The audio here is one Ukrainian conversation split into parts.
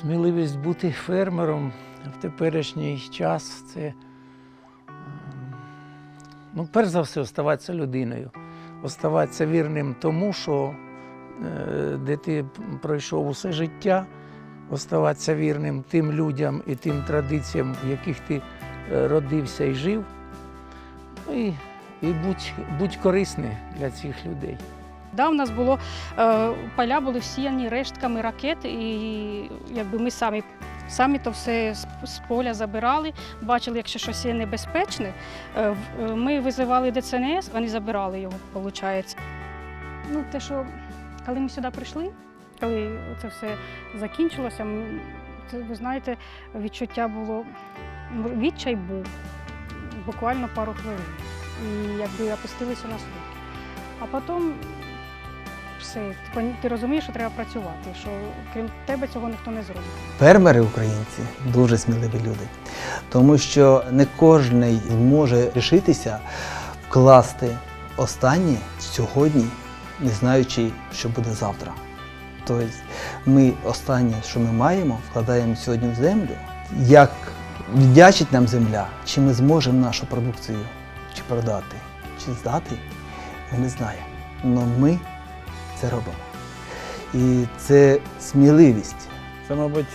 сміливість бути фермером в теперішній час це, ем, ну, перш за все, оставатися людиною, оставатися вірним тому, що е, де ти пройшов усе життя, оставатися вірним тим людям і тим традиціям, в яких ти е, родився і жив. Ну, і, і будь, будь корисний для цих людей. Да, у нас було е, поля були всіяні рештками ракет, і якби ми самі. Самі то все з, поля забирали, бачили, якщо щось є небезпечне. е, е, Ми визивали ДЦНС, вони забирали його, виходить. Ну, те, що коли ми сюди прийшли, коли це все закінчилося, це, ви знаєте, відчуття було, відчай був буквально пару хвилин. І якби опустилися на слух. А потім все, ти, ти розумієш, що треба працювати, що крім тебе цього ніхто не зробить. Фермери українці дуже сміливі люди, тому що не кожен зможе рішитися вкласти останнє сьогодні, не знаючи, що буде завтра. Тобто ми останнє, що ми маємо, вкладаємо сьогодні в землю. Як віддячить нам земля, чи ми зможемо нашу продукцію чи продати, чи здати, ми не знаємо. Але ми це робимо. І це сміливість. Це, мабуть,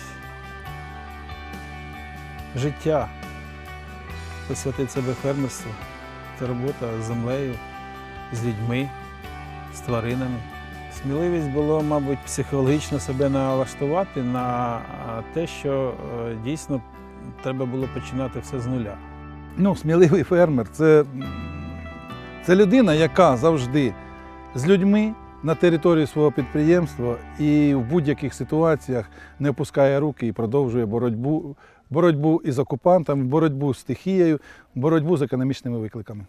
життя. Посвятити себе фермерству. Це робота з землею, з людьми, з тваринами. Сміливість було, мабуть, психологічно себе налаштувати на те, що е, дійсно треба було починати все з нуля. Ну, сміливий фермер це, це людина, яка завжди з людьми на території свого підприємства і в будь-яких ситуаціях не опускає руки і продовжує боротьбу, боротьбу із окупантами, боротьбу з стихією, боротьбу з економічними викликами.